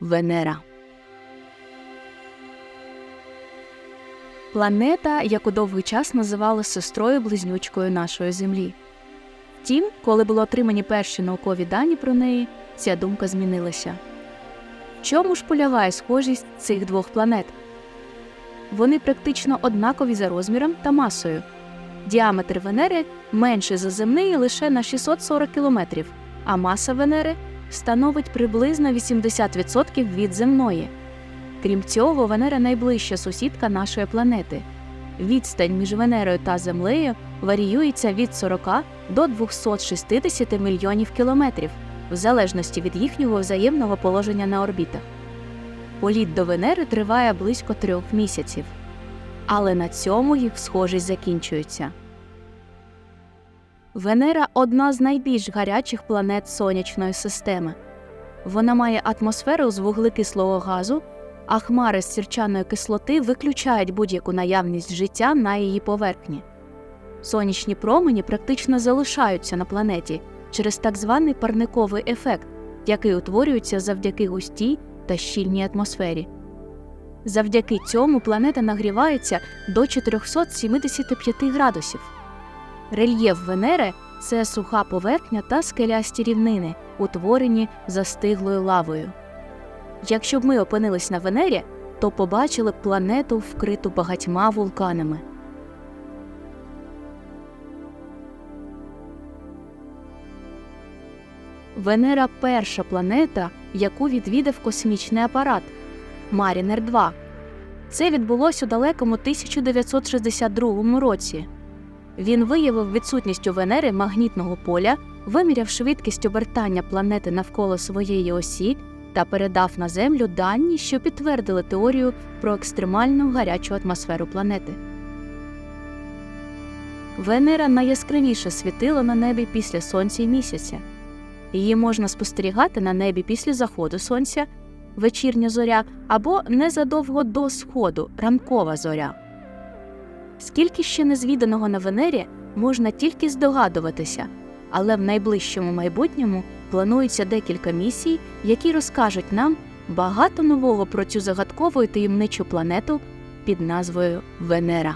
Венера. Планета, яку довгий час називали сестрою близнючкою нашої Землі. Втім, коли були отримані перші наукові дані про неї, ця думка змінилася. Чому ж полягає схожість цих двох планет? Вони практично однакові за розміром та масою. Діаметр Венери менший за земний лише на 640 кілометрів, а маса Венери становить приблизно 80% від земної. Крім цього, Венера найближча сусідка нашої планети. Відстань між Венерою та Землею варіюється від 40 до 260 мільйонів кілометрів, в залежності від їхнього взаємного положення на орбітах. Політ до Венери триває близько трьох місяців. Але на цьому їх схожість закінчується. Венера одна з найбільш гарячих планет сонячної системи. Вона має атмосферу з вуглекислого газу, а хмари з сірчаної кислоти виключають будь-яку наявність життя на її поверхні. Сонячні промені практично залишаються на планеті через так званий парниковий ефект, який утворюється завдяки густій та щільній атмосфері. Завдяки цьому планета нагрівається до 475 градусів. Рельєф Венери це суха поверхня та скелясті рівнини, утворені застиглою лавою. Якщо б ми опинились на Венері, то побачили б планету, вкриту багатьма вулканами. Венера перша планета, яку відвідав космічний апарат Марінер 2. Це відбулося у далекому 1962 році. Він виявив відсутність у Венери магнітного поля, виміряв швидкість обертання планети навколо своєї осі та передав на Землю дані, що підтвердили теорію про екстремальну гарячу атмосферу планети. Венера найяскравіше світило на небі після сонця і місяця. Її можна спостерігати на небі після заходу сонця, вечірня зоря або незадовго до сходу ранкова зоря. Скільки ще незвіданого на Венері можна тільки здогадуватися, але в найближчому майбутньому планується декілька місій, які розкажуть нам багато нового про цю загадкову і таємничу планету під назвою Венера.